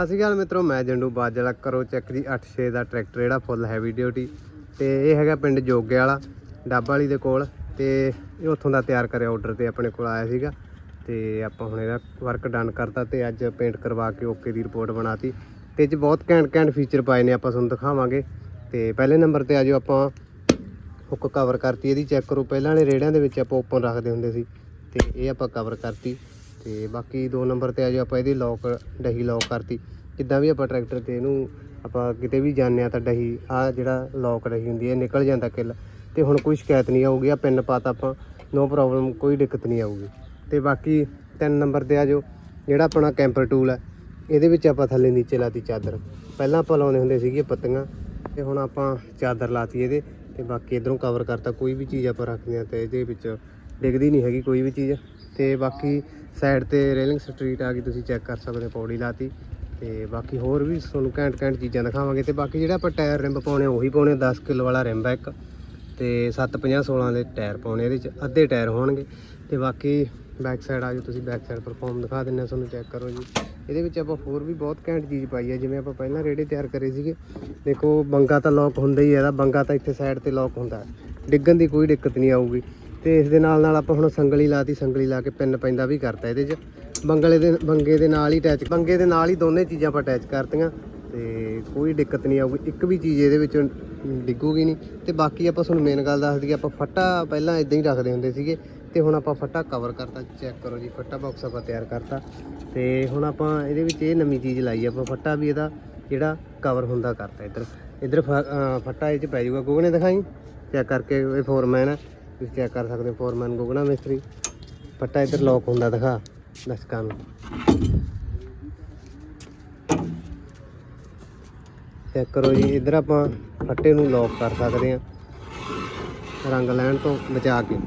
ਸਤਿ ਸ਼੍ਰੀ ਅਕਾਲ ਮਿੱਤਰੋ, ਮੈਂ ਜੰਡੂ ਬਾਜਲਾ, ਕਰੋ ਚੈੱਕ ਜੀ 86 ਦਾ ਟਰੈਕਟਰ ਜਿਹੜਾ ਫੁੱਲ ਹੈਵੀ ਡਿਊਟੀ ਤੇ ਇਹ ਹੈਗਾ ਪਿੰਡ ਜੋਗੇ ਵਾਲਾ, ਡੱਬ ਵਾਲੀ ਦੇ ਕੋਲ। ਤੇ ਇਹ ਉੱਥੋਂ ਦਾ ਤਿਆਰ ਕਰਿਆ ਆਰਡਰ ਤੇ ਆਪਣੇ ਕੋਲ ਆਇਆ ਸੀਗਾ। ਤੇ ਆਪਾਂ ਹੁਣ ਇਹਦਾ ਵਰਕ ਡਨ ਕਰਤਾ ਤੇ ਅੱਜ ਪੇਂਟ ਕਰਵਾ ਕੇ ਓਕੇ ਦੀ ਰਿਪੋਰਟ ਬਣਾਤੀ। ਤੇ ਇਹ 'ਚ ਬਹੁਤ ਘੈਂਟ ਘੈਂਟ ਫੀਚਰ ਪਾਏ ਨੇ, ਆਪਾਂ ਤੁਹਾਨੂੰ ਦਿਖਾਵਾਂਗੇ। ਤੇ ਪਹਿਲੇ ਨੰਬਰ ਤੇ ਆਜੋ ਆਪਾਂ। ਹੁੱਕ ਕਵਰ ਕਰਤੀ, ਇਹਦੀ ਚੈੱਕ ਕਰੋ। ਪਹਿਲਾਂ ਵਾਲੇ ਰੇੜਿਆਂ ਦੇ ਵਿੱਚ ਆਪਾਂ ਓਪਨ ਰੱਖਦੇ ਹੁੰਦੇ ਸੀ। ਤੇ ਇਹ ਆਪਾਂ ਕਵਰ ਕਰਤੀ। ਤੇ ਬਾਕੀ ਦੋ ਨੰਬਰ ਤੇ ਆ ਆਜੋ ਆਪਾਂ ਇਹਦੀ ਲੋਕ ਡਹੀ ਲੌਕ ਕਰਤੀ। ਜਿੱਦਾਂ ਵੀ ਆਪਾਂ ਟਰੈਕਟਰ ਤੇ ਇਹਨੂੰ ਆਪਾਂ ਕਿਤੇ ਵੀ ਜਾਂਦੇ ਆ ਤਾਂ ਡਹੀ, ਆ ਜਿਹੜਾ ਲੋਕ ਰਹੀ ਹੁੰਦੀ ਹੈ ਨਿਕਲ ਜਾਂਦਾ ਕਿੱਲ। ਤੇ ਹੁਣ ਕੋਈ ਸ਼ਿਕਾਇਤ ਨਹੀਂ ਆਊਗੀ, ਆ ਪਿੰਨ ਪਾਤਾ ਆਪਾਂ ਨੋ ਪ੍ਰੋਬਲਮ ਕੋਈ ਦਿੱਕਤ ਨਹੀਂ ਆਊਗੀ। ਤੇ ਬਾਕੀ ਤਿੰਨ ਨੰਬਰ ਤੇ ਆ ਆਜੋ ਜਿਹੜਾ ਆਪਣਾ ਕੈਂਪਰ ਟੂਲ ਹੈ ਇਹਦੇ ਵਿੱਚ ਆਪਾਂ ਥੱਲੇ ਨੀਚੇ ਲਾਤੀ ਚਾਦਰ। ਪਹਿਲਾਂ ਆਪਾਂ ਲਾਉਂਦੇ ਹੁੰਦੇ ਸੀਗੇ ਪੱਤੀਆਂ, ਤੇ ਹੁਣ ਆਪਾਂ ਚਾਦਰ ਲਾਤੀ ਇਹਦੇ, ਤੇ ਬਾਕੀ ਇਧਰੋਂ ਕਵਰ ਕਰਤਾ, ਕੋਈ ਵੀ ਚੀਜ਼ ਆਪਾਂ ਰੱਖਦੇ ਆ ਤੇ ਇਹਦੇ ਵਿੱਚ ਡਿੱਗਦੀ ਨਹੀਂ ਹੈਗੀ ਕੋਈ ਵੀ ਚੀਜ਼। ਤੇ ਬਾਕੀ ਸਾਈਡ ਤੇ ਰੇਲਿੰਗ ਸਟਰੀਟ ਆ ਗਈ ਤੁਸੀਂ ਚੈੱਕ ਕਰ ਸਕਦੇ ਹੋ ਪੌੜੀ ਲਾਤੀ। ਤੇ ਬਾਕੀ ਹੋਰ ਵੀ ਤੁਹਾਨੂੰ ਘੈਂਟ ਘੈਂਟ ਚੀਜ਼ਾਂ ਦਿਖਾਵਾਂਗੇ। ਤੇ ਬਾਕੀ ਜਿਹੜਾ ਆਪਾਂ ਟਾਇਰ ਰਿੰਬ ਪਾਉਣੇ ਆ, ਉਹੀ ਪਾਉਣੇ ਆ, 10 ਕਿਲੋ ਵਾਲਾ ਰਿੰਬ ਹੈ ਇੱਕ। ਤੇ 750 16 ਦੇ ਟਾਇਰ ਪਾਉਣੇ ਇਹਦੇ ਚ ਅੱਧੇ ਟਾਇਰ ਹੋਣਗੇ। ਤੇ ਬਾਕੀ ਬੈਕ ਸਾਈਡ ਆ ਜਾਓ ਤੁਸੀਂ ਬੈਕ ਸਾਈਡ ਪਰਫਾਰਮ ਦਿਖਾ ਦਿੰਨੇ ਆ ਤੁਹਾਨੂੰ ਚੈੱਕ ਕਰੋ ਜੀ। ਇਹਦੇ ਵਿੱਚ ਆਪਾਂ ਹੋਰ ਵੀ ਬਹੁਤ ਘੈਂਟ ਚੀਜ਼ ਪਾਈ ਹੈ ਜਿਵੇਂ ਆਪਾਂ ਪਹਿਲਾਂ ਰੇੜੇ ਤਿਆਰ ਕਰੇ ਸੀਗੇ। ਦੇਖੋ ਬੰਗਾ ਤਾਂ ਲੋਕ ਹੁੰਦਾ ਹੀ ਹੈ ਇਹਦਾ ਬੰਗਾ ਤਾਂ ਇੱਥੇ ਸਾਈਡ ਤੇ ਲੋਕ ਹੁੰਦਾ। ਡਿੱਗਣ ਦੀ ਕੋਈ ਦਿੱਕਤ ਨਹੀਂ ਆਊਗੀ। ਤੇ ਇਸ ਦੇ ਨਾਲ ਨਾਲ ਆਪਾਂ ਹੁਣ ਸੰਗਲੀ ਲਾਤੀ, ਸੰਗਲੀ ਲਾ ਕੇ ਪਿੰਨ ਪੈਂਦਾ ਵੀ ਕਰਤਾ ਇਹਦੇ 'ਚ। ਬੰਗਲੇ ਦੇ, ਬੰਗੇ ਦੇ ਨਾਲ ਹੀ ਅਟੈਚ ਬੰਗੇ ਦੇ ਨਾਲ ਹੀ ਦੋਨੇ ਚੀਜ਼ਾਂ ਆਪਾਂ ਅਟੈਚ ਕਰਤੀਆਂ, ਤੇ ਕੋਈ ਦਿੱਕਤ ਨਹੀਂ ਆਊਗੀ। ਇੱਕ ਵੀ ਚੀਜ਼ ਇਹਦੇ ਵਿੱਚੋਂ ਡਿੱਗੂਗੀ ਨਹੀਂ। ਤੇ ਬਾਕੀ ਆਪਾਂ ਤੁਹਾਨੂੰ ਮੇਨ ਗੱਲ ਦੱਸ ਦਈਏ, ਆਪਾਂ ਫੱਟਾ ਪਹਿਲਾਂ ਇਦਾਂ ਹੀ ਰੱਖਦੇ ਹੁੰਦੇ ਸੀਗੇ, ਤੇ ਹੁਣ ਆਪਾਂ ਫੱਟਾ ਕਵਰ ਕਰਤਾ ਚੈੱਕ ਕਰੋ ਜੀ, ਫੱਟਾ ਬਾਕਸ ਆਪਾਂ ਤਿਆਰ ਕਰਤਾ। ਤੇ ਹੁਣ ਆਪਾਂ ਇਹਦੇ ਵਿੱਚ ਇਹ ਨਵੀਂ ਚੀਜ਼ ਲਾਈ ਆਪਾਂ ਫੱਟਾ ਵੀ ਇਹਦਾ ਜਿਹੜਾ ਕਵਰ ਹੁੰਦਾ ਕਰਤਾ ਇੱਧਰ। ਇੱਧਰ ਫੱਟਾ ਇਹ ਚ ਪੈ ਜਾਊਗਾ। ਗੋਗਨੇ ਦਿਖਾਈ? ਚੈੱਕ ਕਰਕੇ, ਇਹ ਫੋਰਮੈਨ ਹੈ ਤੁਸੀਂ ਚੈੱਕ ਕਰ ਸਕਦੇ ਹੋ ਫੋਰਮੈਨ ਗੋਗਨਾ ਮਿਸਤਰੀ। ਫੱਟਾ ਇੱਧਰ ਲੌਕ ਹੁੰਦਾ, ਦਿਖਾ, ਦਰਸ਼ਕਾਂ ਨੂੰ। ਚੈੱਕ ਕਰੋ ਜੀ, ਇੱਧਰ ਆਪਾਂ ਫੱਟੇ ਨੂੰ ਲੌਕ ਕਰ ਸਕਦੇ ਹਾਂ। ਰੰਗ ਲੈਣ ਤੋਂ ਬਚਾ ਕੇ।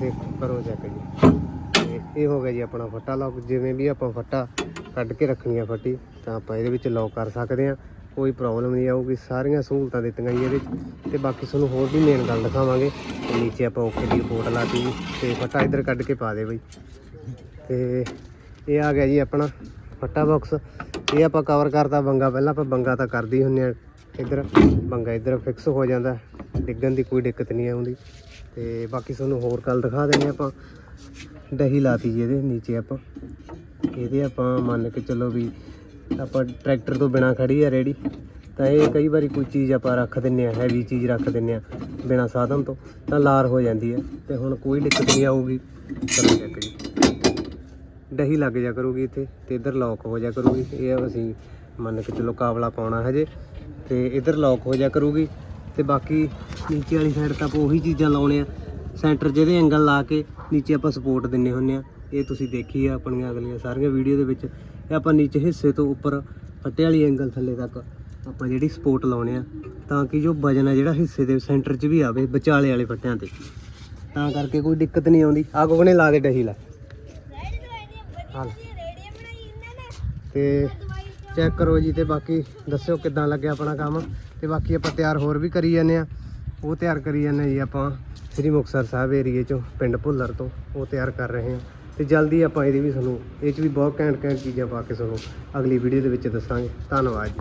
ਦੇਖੋ ਕਰੋ ਚੈੱਕ ਜੀ। ਇਹ ਹੋ ਗਿਆ ਜੀ ਆਪਣਾ ਫੱਟਾ ਲੌਕ ਜਿਵੇਂ ਵੀ ਆਪਾਂ ਫੱਟਾ ਕੱਢ ਕੇ ਰੱਖਣੀ ਆ ਫੱਟੀ, ਤਾਂ ਆਪਾਂ ਇਹਦੇ ਵਿੱਚ ਲੋਕ ਕਰ ਸਕਦੇ ਹਾਂ। ਕੋਈ ਪ੍ਰੋਬਲਮ ਨਹੀਂ ਆਊਗੀ, ਸਾਰੀਆਂ ਸਹੂਲਤਾਂ ਦਿੱਤੀਆਂ ਜੀ ਇਹਦੇ 'ਚ। ਤੇ ਬਾਕੀ ਤੁਹਾਨੂੰ ਹੋਰ ਵੀ ਮੇਨ ਗੱਲ ਦਿਖਾਵਾਂਗੇ। ਤੇ ਨੀਚੇ ਆਪਾਂ ਓਕੇ ਦੀ ਰਿਪੋਰਟ ਲਾਤੀ ਜੀ। ਤੇ ਫੱਟਾ ਇੱਧਰ ਕੱਢ ਕੇ ਪਾ ਦੇ ਬਈ। ਤੇ ਇਹ ਆ ਗਿਆ ਜੀ ਆਪਣਾ ਫੱਟਾ ਬਾਕਸ ਇਹ ਆਪਾਂ ਕਵਰ ਕਰਤਾ ਬੰਗਾ। ਪਹਿਲਾਂ ਆਪਾਂ ਬੰਗਾ ਤਾਂ ਕਰਦੇ ਹੀ। ਹੁੰਨੇ ਆ ਇੱਧਰ ਬੰਗਾ ਇੱਧਰ ਫਿਕਸ ਹੋ ਜਾਂਦਾ। ਡਿੱਗਣ ਦੀ ਕੋਈ ਦਿੱਕਤ ਨਹੀਂ ਆਉਂਦੀ। ਤੇ ਬਾਕੀ ਤੁਹਾਨੂੰ ਹੋਰ ਗੱਲ ਦਿਖਾ ਦਿੰਦੇ ਆਪਾਂ। ਦਹੀ ਲਾਤੀ ਜੀ ਇਹਦੇ ਨੀਚੇ ਆਪਾਂ। ਇਹਦੇ ਆਪਾਂ ਮੰਨ ਕੇ ਚੱਲੋ ਵੀ ਆਪਾਂ ਟਰੈਕਟਰ ਤੋਂ ਬਿਨਾ ਖੜੀ ਆ ਰੇੜੀ, ਤਾਂ ਇਹ ਕਈ ਵਾਰੀ ਕੋਈ ਚੀਜ਼ ਆਪਾਂ ਰੱਖ ਦਿੰਨੇ ਆ, ਹੈਵੀ ਚੀਜ਼ ਰੱਖ ਦਿੰਨੇ ਆ ਬਿਨਾ ਸਾਧਨ ਤੋਂ, ਤਾਂ ਲਾਰ ਹੋ ਜਾਂਦੀ ਹੈ ਤੇ ਹੁਣ ਕੋਈ ਦਿੱਕਤ ਨਹੀਂ ਆਊਗੀ। ਚਲੋ ਚੈੱਕ ਜੀ। ਦਹੀ ਲੱਗ ਜਾ ਕਰੂਗੀ ਇੱਥੇ ਤੇ ਇੱਧਰ ਲੌਕ ਹੋ ਜਾ ਕਰੂਗੀ। ਇਹ ਅਸੀਂ ਮੰਨ ਕੇ ਚਲੋ ਕਾਬਲਾ ਪਾਉਣਾ ਹਜੇ ਤੇ ਇੱਧਰ ਲੌਕ ਹੋ ਜਾ ਕਰੂਗੀ ਤੇ ਬਾਕੀ ਨੀਚੇ ਵਾਲੀ ਸਾਈਡ ਤਾਂ ਆਪਾਂ ਉਹੀ ਚੀਜ਼ਾਂ ਲਾਉਣੇ ਆ ਸੈਂਟਰ ਜਿਹਦੇ ਐਂਗਲ ਲਾ ਕੇ ਨੀਚੇ ਆਪਾਂ ਸਪੋਰਟ ਦਿੰਨੇ ਹੁੰਨੇ ਆ। ਇਹ ਤੁਸੀਂ ਦੇਖੀ ਆ ਆਪਣੀਆਂ ਅਗਲੀਆਂ ਸਾਰੀਆਂ ਵੀਡੀਓ ਦੇ ਵਿੱਚ। ਇਹ ਆਪਾਂ ਨੀਚੇ ਹਿੱਸੇ ਤੋਂ ਉੱਪਰ ਫੱਟੇ ਵਾਲੀ ਐਂਗਲ ਥੱਲੇ ਤੱਕ ਆਪਾਂ ਜਿਹੜੀ ਸਪੋਰਟ ਲਾਉਣੇ ਆ। ਤਾਂ ਕਿ ਜੋ ਵਜਨ ਆ ਜਿਹੜਾ ਹਿੱਸੇ ਦੇ ਸੈਂਟਰ 'ਚ ਵੀ ਆਵੇ, ਵਿਚਾਲੇ ਵਾਲੇ ਫੱਟਿਆਂ ਤੇ। ਤਾਂ ਕਰਕੇ ਕੋਈ ਦਿੱਕਤ ਨਹੀਂ ਆਉਂਦੀ। ਆ ਕੋਗਨੇ ਲਾ ਦੇ ਡਹੀ ਲਾ। ਹਾਲ। ਤੇ ਚੈੱਕ ਕਰੋ ਜੀ ਤੇ ਬਾਕੀ ਦੱਸਿਓ ਕਿੱਦਾਂ ਲੱਗਿਆ ਆਪਣਾ ਕੰਮ। ਤੇ ਬਾਕੀ ਆਪਾਂ ਤਿਆਰ ਹੋਰ ਵੀ ਕਰੀ ਜਾਂਦੇ ਆ। ਉਹ ਤਿਆਰ ਕਰੀ ਜਾਂਦੇ ਜੀ ਆਪਾਂ। ਸ੍ਰੀ ਮੁਕਤਸਰ ਸਾਹਿਬ ਏਰੀਏ ਚੋਂ, ਪਿੰਡ ਭੁੱਲਰ ਤੋਂ ਉਹ ਤਿਆਰ ਕਰ ਰਹੇ ਹਾਂ। ਤੇ ਜਲਦੀ ਆਪਾਂ ਇਹਦੀ ਵੀ ਤੁਹਾਨੂੰ ਇਹ 'ਚ ਵੀ ਬਹੁਤ ਘੈਂਟ ਘੈਂਟ ਚੀਜ਼ਾਂ ਪਾ ਕੇ ਤੁਹਾਨੂੰ ਅਗਲੀ ਵੀਡੀਓ ਦੇ ਵਿੱਚ ਦੱਸਾਂਗੇ। ਧੰਨਵਾਦ ਜੀ।